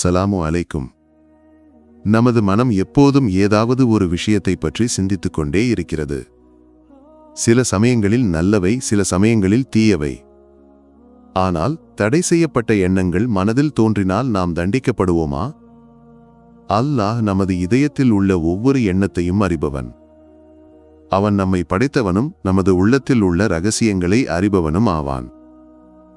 அஸ்ஸலாமு அலைக்கும். நமது மனம் எப்போதும் ஏதாவது ஒரு விஷயத்தை பற்றி சிந்தித்துக் கொண்டே இருக்கிறது. சில சமயங்களில் நல்லவை சில சமயங்களில் தீயவை. ஆனால் தடை செய்யப்பட்ட எண்ணங்கள் மனதில் தோன்றினால் நாம் தண்டிக்கப்படுவோமா? அல்லாஹ் நமது இதயத்தில் உள்ள ஒவ்வொரு எண்ணத்தையும் அறிபவன். அவன் நம்மை படைத்தவனும் நமது உள்ளத்தில் உள்ள ரகசியங்களை அறிபவனும் ஆவான்.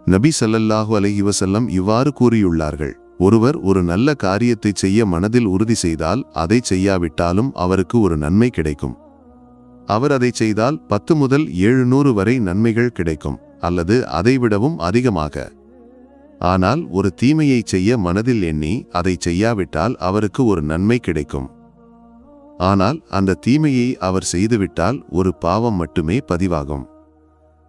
நபி சல்லல்லாஹு அலைஹி வசல்லம் இவ்வாறு கூறியுள்ளார்கள். ஒருவர் ஒரு நல்ல காரியத்தை செய்ய மனதில் உறுதி செய்தால் அதை செய்யாவிட்டாலும் அவருக்கு ஒரு நன்மை கிடைக்கும். அவர் அதை செய்தால் பத்து முதல் எழுநூறு வரை நன்மைகள் கிடைக்கும் அல்லது அதைவிடவும் அதிகமாக. ஆனால் ஒரு தீமையை செய்ய மனதில் எண்ணி அதை செய்யாவிட்டால் அவருக்கு ஒரு நன்மை கிடைக்கும். ஆனால் அந்த தீமையை அவர் செய்துவிட்டால் ஒரு பாவம் மட்டுமே பதிவாகும்.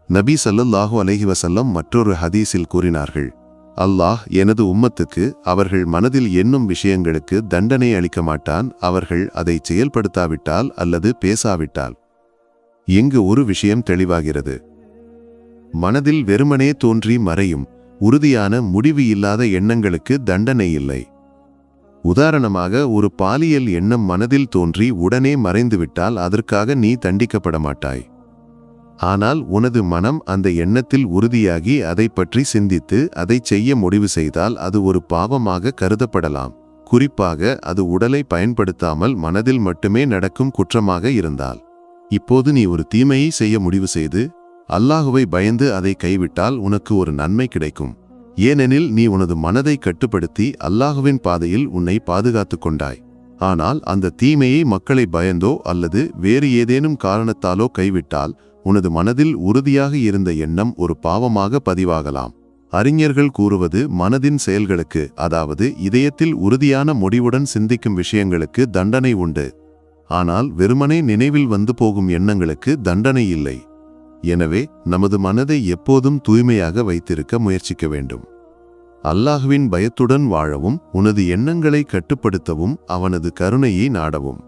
நபி ஸல்லல்லாஹு அலஹி வசல்லம் மற்றொரு ஹதீஸில் கூறினார்கள் அல்லாஹ் எனது உம்மத்துக்கு அவர்கள் மனதில் எண்ணும் விஷயங்களுக்கு தண்டனை அளிக்க மாட்டான். அவர்கள் அதை செயல்படுத்தாவிட்டால் அல்லது பேசாவிட்டால். இங்கு ஒரு விஷயம் தெளிவாகிறது. மனதில் வெறுமனே தோன்றி மறையும் உறுதியான முடிவு இல்லாத எண்ணங்களுக்கு தண்டனை இல்லை. உதாரணமாக ஒரு பாலியல் எண்ணம் மனதில் தோன்றி உடனே மறைந்துவிட்டால் அதற்காக நீ தண்டிக்கப்பட மாட்டாய். ஆனால் உனது மனம் அந்த எண்ணத்தில் உறுதியாகி அதை பற்றி சிந்தித்து அதை செய்ய முடிவு செய்தால் அது ஒரு பாவமாக கருதப்படலாம். குறிப்பாக அது உடலை பயன்படுத்தாமல் மனதில் மட்டுமே நடக்கும் குற்றமாக இருந்தால். இப்போது நீ ஒரு தீமையை செய்ய முடிவு செய்து அல்லாஹுவை பயந்து அதை கைவிட்டால் உனக்கு ஒரு நன்மை கிடைக்கும். ஏனெனில் நீ உனது மனதை கட்டுப்படுத்தி அல்லாஹுவின் பாதையில் உன்னை பாதுகாத்துக் கொண்டாய். ஆனால் அந்த தீமையை மக்களை பயந்தோ அல்லது வேறு ஏதேனும் காரணத்தாலோ கைவிட்டால் உனது மனதில் உறுதியாக இருந்த எண்ணம் ஒரு பாவமாக பதிவாகலாம். அறிஞர்கள் கூறுவது மனதின் செயல்களுக்கு அதாவது இதயத்தில் உறுதியான முடிவுடன் சிந்திக்கும் விஷயங்களுக்கு தண்டனை உண்டு. ஆனால் வெறுமனே நினைவில் வந்து போகும் எண்ணங்களுக்கு தண்டனை இல்லை. எனவே நமது மனதை எப்போதும் தூய்மையாக வைத்திருக்க முயற்சிக்க வேண்டும். அல்லாஹுவின் பயத்துடன் வாழவும் உனது எண்ணங்களை கட்டுப்படுத்தவும் அவனது கருணையை நாடவும்.